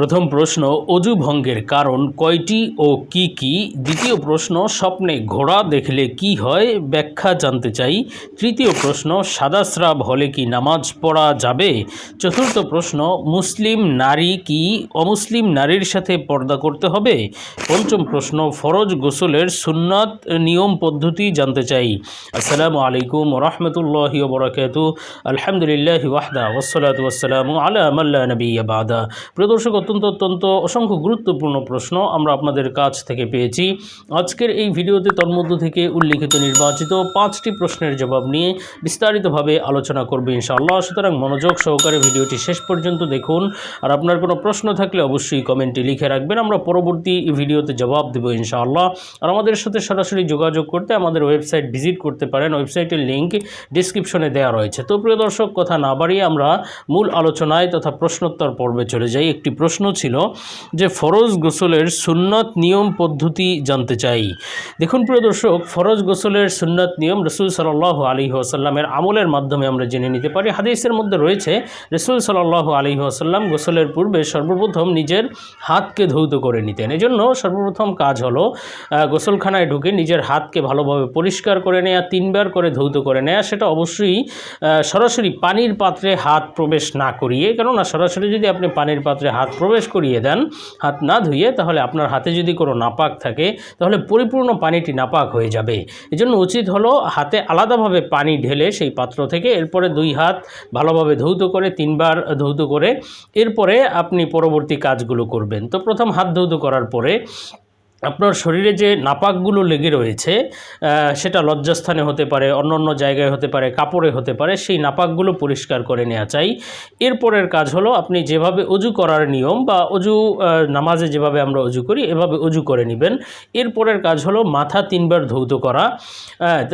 প্রথম প্রশ্ন, অজু ভঙ্গের কারণ কয়টি ও কি কি? দ্বিতীয় প্রশ্ন, স্বপ্নে ঘোড়া দেখলে কি হয়? ব্যাখ্যা জানতে চাই। তৃতীয় প্রশ্ন, সাদা স্রাব হলে কি নামাজ পড়া যাবে? চতুর্থ প্রশ্ন, মুসলিম নারী কি অমুসলিম নারীর সাথে পর্দা করতে হবে? পঞ্চম প্রশ্ন, ফরজ গোসলের সুন্নাত নিয়ম পদ্ধতি জানতে চাই। আসসালামু আলাইকুম রহমতুল্লাহি বরকাত আলহামদুলিল্লাহ ওয়াহদা ওসলাত ওয়াসালাম আলা নবী বাদা। প্রিয় দর্শক অত্যন্ত অত্যন্ত অসংখ্য গুরুত্বপূর্ণ প্রশ্ন আমরা আপনাদের কাছ থেকে পেয়েছি। আজকের এই ভিডিওতে তন্মধ্য থেকে উল্লিখিত নির্বাচিত পাঁচটি প্রশ্নের জবাব নিয়ে বিস্তারিতভাবে আলোচনা করবে ইনশাআল্লাহ। সুতরাং মনোযোগ সহকারে ভিডিওটি শেষ পর্যন্ত দেখুন। আর আপনার কোনো প্রশ্ন থাকলে অবশ্যই কমেন্টে লিখে রাখবেন। আমরা পরবর্তী ভিডিওতে জবাব দেবো ইনশাআল্লাহ। আর আমাদের সাথে সরাসরি যোগাযোগ করতে আমাদের ওয়েবসাইট ভিজিট করতে পারেন। ওয়েবসাইটের লিঙ্ক ডিসক্রিপশনে দেওয়া রয়েছে। তো প্রিয় দর্শক, কথা না বাড়িয়ে আমরা মূল আলোচনায় তথা প্রশ্নোত্তর পর্বে চলে যাই। একটি প্রশ্ন ছিল যে ফরজ গোসলের সুন্নত নিয়ম পদ্ধতি জানতে চাই। দেখুন প্রিয় দর্শক, ফরজ গোসলের সুন্নত নিয়ম রসুল সাল্লাহ আলী আসাল্লামের আমলের মাধ্যমে আমরা জেনে নিতে পারি। হাদিসের মধ্যে রয়েছে, রসুল সাল্লাহ আলী আসাল্লাম গোসলের পূর্বে সর্বপ্রথম নিজের হাতকে ধৌত করে নিতেন। এজন্য সর্বপ্রথম কাজ হলো গোসলখানায় ঢুকে নিজের হাতকে ভালোভাবে পরিষ্কার করে নেওয়া তিনবার করে ধৌত করে নেওয়া সেটা অবশ্যই সরাসরি পানির পাত্রে হাত প্রবেশ না করিয়ে, কেননা সরাসরি যদি আপনি পানির পাত্রে হাত প্রবেশ করিয়ে দেন, হাত না ধুয়ে, তাহলে আপনার হাতে যদি কোনো নাপাক থাকে, তাহলে পরিপূর্ণ পানিটি নাপাক হয়ে যাবে। এজন্য উচিত হলো হাতে আলাদাভাবে পানি ঢেলে সেই পাত্র থেকে এরপরে দুই হাত ভালোভাবে ধৌত করে, তিনবার ধৌত করে, এরপরে আপনি পরবর্তী কাজগুলো করবেন। তো প্রথম হাত ধৌত করার পরে আপনার শরীরে যে নাপাকগুলো লেগে রয়েছে সেটা লজ্জাস্থানে হতে পারে অন্য অন্য জায়গায় হতে পারে, কাপড়ে হতে পারে, সেই নাপাকগুলো পরিষ্কার করে নেওয়া চাই। এরপরের কাজ হলো আপনি যেভাবে অজু করার নিয়ম বা অজু নামাজে যেভাবে আমরা অজু করি, এভাবে অজু করে নেবেন। এরপরের কাজ হলো মাথা তিনবার ধৌত করা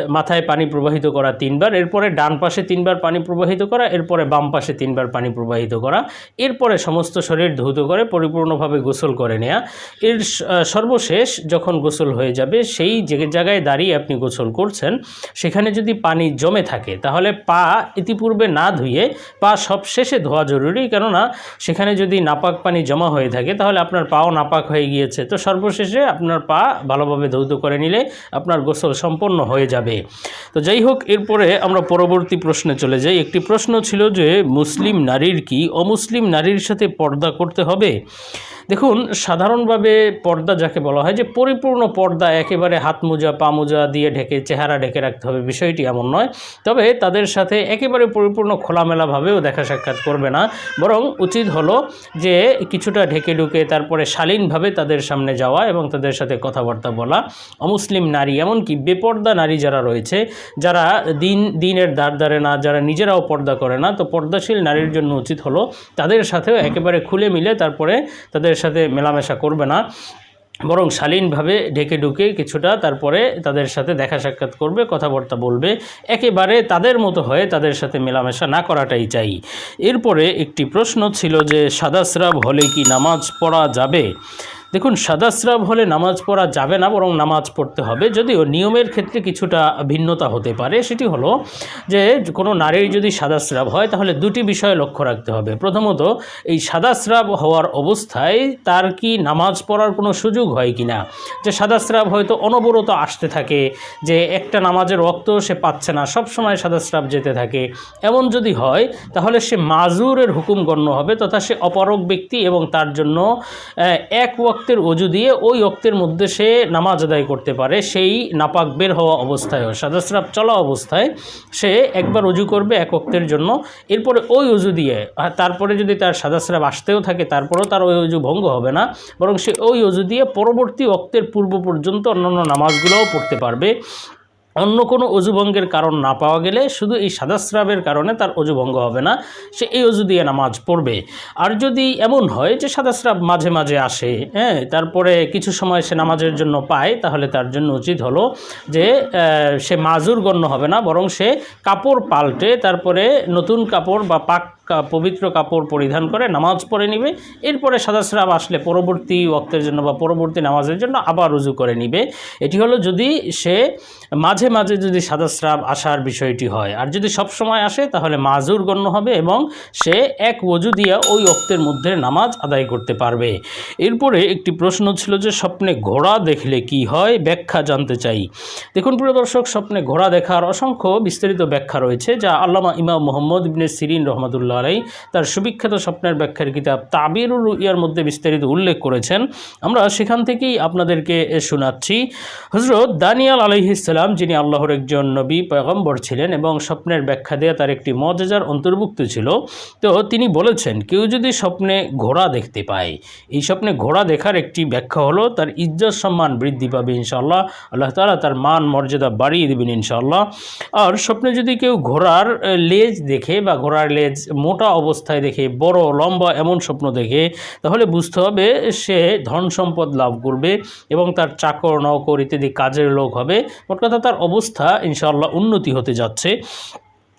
মাথায় পানি প্রবাহিত করা তিনবার এরপরে ডান পাশে তিনবার পানি প্রবাহিত করা এরপরে বাম পাশে তিনবার পানি প্রবাহিত করা। এরপরে সমস্ত শরীর ধৌত করে, পরিপূর্ণভাবে গোসল করে নেওয়া এর স- সর্বশেষ যখন গোসল হয়ে যাবে, সেই যে জায়গায় দাঁড়িয়ে আপনি গোসল করছেন, সেখানে যদি পানি জমে থাকে, তাহলে পা ইতিপূর্বে না ধুয়ে পা সব শেষে ধোয়া জরুরি। কেননা, সেখানে যদি নাপাক পানি জমা হয়ে থাকে, তাহলে আপনার পাও নাপাক হয়ে গিয়েছে। তো সর্বশেষে আপনার পা ভালোভাবে ধৌত করে নিলে আপনার গোসল সম্পন্ন হয়ে যাবে। তো যাই হোক, এরপরে আমরা পরবর্তী প্রশ্নে চলে যাই। একটি প্রশ্ন ছিল যে, মুসলিম নারীর কি অমুসলিম নারীর সাথে পর্দা করতে হবে? দেখুন, সাধারণভাবে পর্দা যাকে বলা হয় যে পরিপূর্ণ পর্দা, একেবারে হাত মোজা, পা মোজা দিয়ে ঢেকে, চেহারা ঢেকে রাখতে হবে, বিষয়টি এমন নয়। তবে তাদের সাথে একেবারে পরিপূর্ণ খোলামেলাভাবেও দেখা সাক্ষাৎ করবে না। বরং উচিত হলো যে কিছুটা ঢেকে ঢুকে তারপরে শালীনভাবে তাদের সামনে যাওয়া এবং তাদের সাথে কথাবার্তা বলা। অমুসলিম নারী এমনকি বেপর্দা নারী যারা রয়েছে, যারা দিন, দিনের দ্বার দ্বারে না, যারা নিজেরাও পর্দা করে না, তো পর্দাশীল নারীর জন্য উচিত হলো তাদের সাথেও একেবারে খুলে মিলে তারপরে তাদের সাথে মেলামেশা করবে না। বরং শালীনভাবে ঢেকে ঢুকে কিছুটা তারপরে তাদের সাথে দেখা সাক্ষাৎ করবে, কথাবার্তা বলবে। একেবারে তাদের মতো হয়ে তাদের সাথে মেলামেশা না করাটাই চাই। এরপরে একটি প্রশ্ন ছিল যে সাদাশ্রাব হলে কি নামাজ পড়া যাবে? দেখুন, সাদাস্রাব হলে নামাজ পড়া যাবে না, বরং নামাজ পড়তে হবে। যদিও নিয়মের ক্ষেত্রে কিছুটা ভিন্নতা হতে পারে, সেটি হলো যে কোনো নারীর যদি সাদাস্রাব হয়, তাহলে দুটি বিষয় লক্ষ্য রাখতে হবে। প্রথমত, এই সাদাস্রাব হওয়ার অবস্থায় তার কি নামাজ পড়ার কোনো সুযোগ হয় কি না? যে সাদাস্রাব হয়তো অনবরত আসতে থাকে, যে একটা নামাজের রক্ত সে পাচ্ছে না সব সময় সাদাস্রাব যেতে থাকে। এমন যদি হয়, তাহলে সে মাজুরের হুকুম গণ্য হবে, তথা সে অপারক ব্যক্তি এবং তার জন্য এক ওক্তের অজু দিয়ে ওই ওক্তের মধ্যে সে নামাজ আদায় করতে পারে, সেই নাপাক বের হওয়া অবস্থায়ও সাদাস্রাব চলা অবস্থায় সে একবার অজু করবে এক ওক্তের জন্য। এরপরে ওই অজু দিয়ে তারপরে যদি তার সাদাস্রাব আসতেও থাকে, তারপরেও তার ওই অজু ভঙ্গ হবে না, বরং সে ওই অজু দিয়ে পরবর্তী রক্তের পূর্ব পর্যন্ত অন্যান্য নামাজগুলোও পড়তে পারবে। অন্য কোনো অজুভঙ্গের কারণ না পাওয়া গেলে শুধু এই সাদাস্রাবের কারণে তার অজুভঙ্গ হবে না, সে এই অজু দিয়ে নামাজ পড়বে। আর যদি এমন হয় যে সাদাস্রাব মাঝে মাঝে আসে হ্যাঁ তারপরে কিছু সময় সে নামাজের জন্য পায়, তাহলে তার জন্য উচিত হলো যে সে মাজুর গণ্য হবে না, বরং সে কাপড় পাল্টে তারপরে নতুন কাপড় বা পাক পবিত্র কাপড় পরিধান করে নামাজ পড়ে নিবে। এরপরে সাদা স্রাব আসলে পরবর্তী ওক্তের জন্য বা পরবর্তী নামাজের জন্য আবার রুজু করে নিবে। এটি হলো যদি সে মাঝে মাঝে যদি সাদা স্রাব আসার বিষয়টি হয়। আর যদি সব সময় আসে, তাহলে মাজুর গণ্য হবে এবং সে এক ওজু দিয়ে ওই অক্তের মধ্যে নামাজ আদায় করতে পারবে। এরপরে একটি প্রশ্ন ছিল যে, স্বপ্নে ঘোড়া দেখলে কি হয়? ব্যাখ্যা জানতে চাই। দেখুন প্রিয় দর্শক, স্বপ্নে ঘোড়া দেখার অসংখ্য বিস্তারিত ব্যাখ্যা রয়েছে, যা আল্লামা ইমাম মোহাম্মদ ইবনে সিরিন রহমতুল্লাহ আলাই তার সুবিখ্যাত স্বপ্নের ব্যাখ্যার কিতাব তাবিরুল ইয়ার মধ্যে বিস্তারিত উল্লেখ করেছেন। আমরা সেখান থেকেই আপনাদেরকে শোনাচ্ছি। হজরত দানিয়াল আলহিসাল্লাম যিনি আল্লাহর একজন নবী, পয়গম্বর ছিলেন এবং স্বপ্নের ব্যাখ্যা দেওয়া তার একটি মজাজার অন্তর্ভুক্ত ছিল, তো তিনি বলেছেন, কেউ যদি স্বপ্নে ঘোড়া দেখতে পায়, এই স্বপ্নে ঘোড়া দেখার একটি ব্যাখ্যা হলো, তার ইজ্জত সম্মান বৃদ্ধি পাবে ইনশাআল্লাহ। আল্লাহ তাআলা তার মান মর্যাদা বাড়িয়ে দেবেন ইনশাআল্লাহ। আর স্বপ্নে যদি কেউ ঘোড়ার লেজ দেখে বা ঘোড়ার লেজ মোটা অবস্থায় দেখে, বড়, লম্বা এমন স্বপ্ন দেখে, তাহলে বুঝতে হবে সে ধন সম্পদ লাভ করবে এবং তার চাকর, নকর ইত্যাদি কাজের লোক হবে। মোট কথা তার অবস্থা ইনশাল্লাহ উন্নতি হতে যাচ্ছে।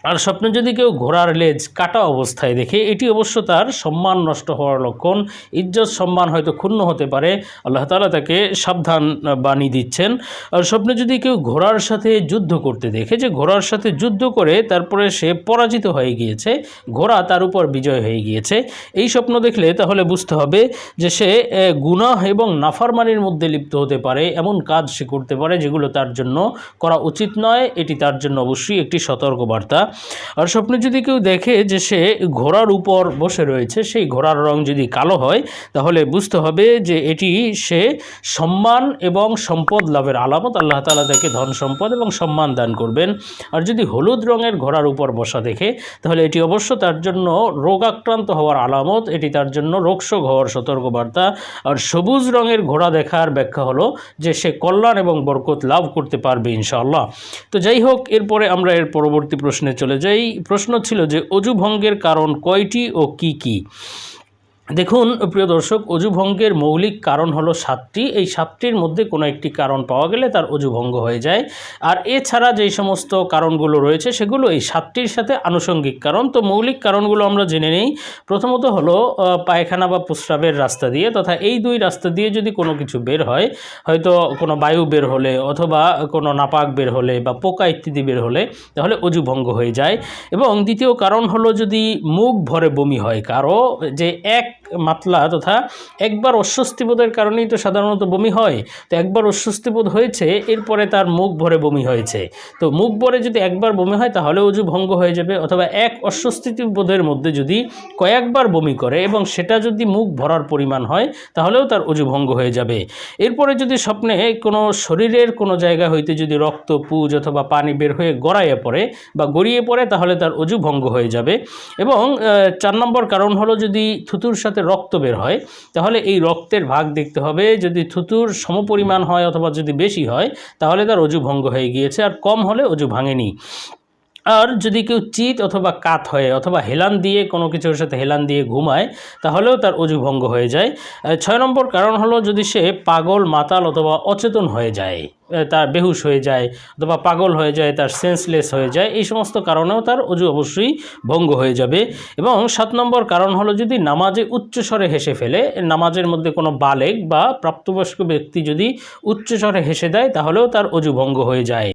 আর স্বপ্নে যদি কেউ ঘোড়ার লেজ কাটা অবস্থায় দেখে, এটি অবশ্য তার সম্মান নষ্ট হওয়ার লক্ষণ। ইজ্জত সম্মান হয়তো ক্ষুণ্ণ হতে পারে। আল্লাহ তালা তাকে সাবধান বাণী দিচ্ছেন। আর স্বপ্নে যদি কেউ ঘোড়ার সাথে যুদ্ধ করতে দেখে, যে ঘোড়ার সাথে যুদ্ধ করে তারপরে সে পরাজিত হয়ে গিয়েছে, ঘোড়া তার উপর বিজয় হয়ে গিয়েছে, এই স্বপ্ন দেখলে তাহলে বুঝতে হবে যে সে গুনাহ এবং নাফারমানির মধ্যে লিপ্ত হতে পারে, এমন কাজ সে করতে পারে যেগুলো তার জন্য করা উচিত নয়। এটি তার জন্য অবশ্যই একটি সতর্কবার্তা। আর স্বপ্নে যদি কেউ দেখে যে সে ঘোড়ার উপর বসে রয়েছে, সেই ঘোড়ার রং যদি কালো হয়, তাহলে বুঝতে হবে যে এটি সে সম্মান এবং সম্পদ লাভের আলামত। আল্লাহ তাআলা তাকে ধন সম্পদ এবং সম্মান দান করবেন। আর যদি হলুদ রঙের ঘোড়ার উপর বসা দেখে, তাহলে এটি অবশ্য তার জন্য রোগাক্রান্ত হওয়ার আলামত। এটি তার জন্য রোগশোক হওয়ার সতর্কবার্তা। আর সবুজ রঙের ঘোড়া দেখার ব্যাখ্যা হলো যে সে কল্যাণ এবং বরকত লাভ করতে পারবে ইনশাআল্লাহ। তো যাই হোক, এরপরে আমরা এর পরবর্তী প্রশ্নে চলে যাই। প্রশ্ন ছিল যে অজু ভঙ্গের কারণ কয়টি ও কি কি? দেখুন, প্রিয় দর্শক অজু ভঙ্গের মৌলিক কারণ হলো সাতটি। এই সাতটির মধ্যে কোনো একটি কারণ পাওয়া গেলে তার অজু ভঙ্গ হয়ে যায়। আর এছাড়া যেই সমস্ত কারণগুলো রয়েছে, সেগুলো এই সাতটির সাথে আনুষঙ্গিক কারণ। তো মৌলিক কারণগুলো আমরা জেনে নেই। প্রথমত হলো পায়খানা বা প্রস্রাবের রাস্তা দিয়ে তথা এই দুই রাস্তা দিয়ে যদি কোনো কিছু বের হয়, হয়তো কোনো বায়ু বের হলে অথবা কোনো নাপাক বের হলে বা পোকা ইত্যাদি বের হলে, তাহলে অজু ভঙ্গ হয়ে যায়। এবং দ্বিতীয় কারণ হলো যদি মুখ ভরে বমি হয় কারও, যে এক মাতলা তথা একবার অস্বস্তিবোধের কারণেই তো সাধারণত বমি হয়। তো একবার অস্বস্তিবোধ হয়েছে, এরপরে তার মুখ ভরে বমি হয়েছে। তো মুখ ভরে যদি একবার বমি হয়, তাহলে অজু ভঙ্গ হয়ে যাবে। অথবা এক অস্বস্তিবোধের মধ্যে যদি কয়েকবার বমি করে এবং সেটা যদি মুখ ভরার পরিমাণ হয়, তাহলেও তার অজু ভঙ্গ হয়ে যাবে। এরপরে যদি স্বপ্নে কোনো শরীরের কোনো জায়গা হইতে যদি রক্ত, পুজ অথবা পানি বের হয়ে গড়াইয়ে পড়ে বা গড়িয়ে পড়ে, তাহলে তার অজু ভঙ্গ হয়ে যাবে। এবং চার নম্বর কারণ হলো যদি থুতুর সাথে রক্ত বের হয়, তাহলে এই রক্তের ভাগ দেখতে হবে। যদি থুতুর সমপরিমাণ হয় অথবা যদি বেশি হয়, তাহলে তার অজু ভঙ্গ হয়ে গিয়েছে, আর কম হলে অজু ভাঙেনি। আর যদি কেউ চিত অথবা কাত হয় অথবা হেলান দিয়ে কোনো কিছুর সাথে হেলান দিয়ে ঘুমায়, তাহলেও তার অজু ভঙ্গ হয়ে যায়। ছয় নম্বর কারণ হলো যদি সে পাগল, মাতাল অথবা অচেতন হয়ে যায় তার বেহুশ হয়ে যায় অথবা পাগল হয়ে যায়, তার সেন্সলেস হয়ে যায়, এই সমস্ত কারণেও তার অজু অবশ্যই ভঙ্গ হয়ে যাবে। এবং সাত নম্বর কারণ হলো যদি নামাজে উচ্চস্বরে হেসে ফেলে, নামাজের মধ্যে কোনো বালেক বা প্রাপ্তবয়স্ক ব্যক্তি যদি উচ্চস্বরে হেসে দেয়, তাহলেও তার অজু ভঙ্গ হয়ে যায়।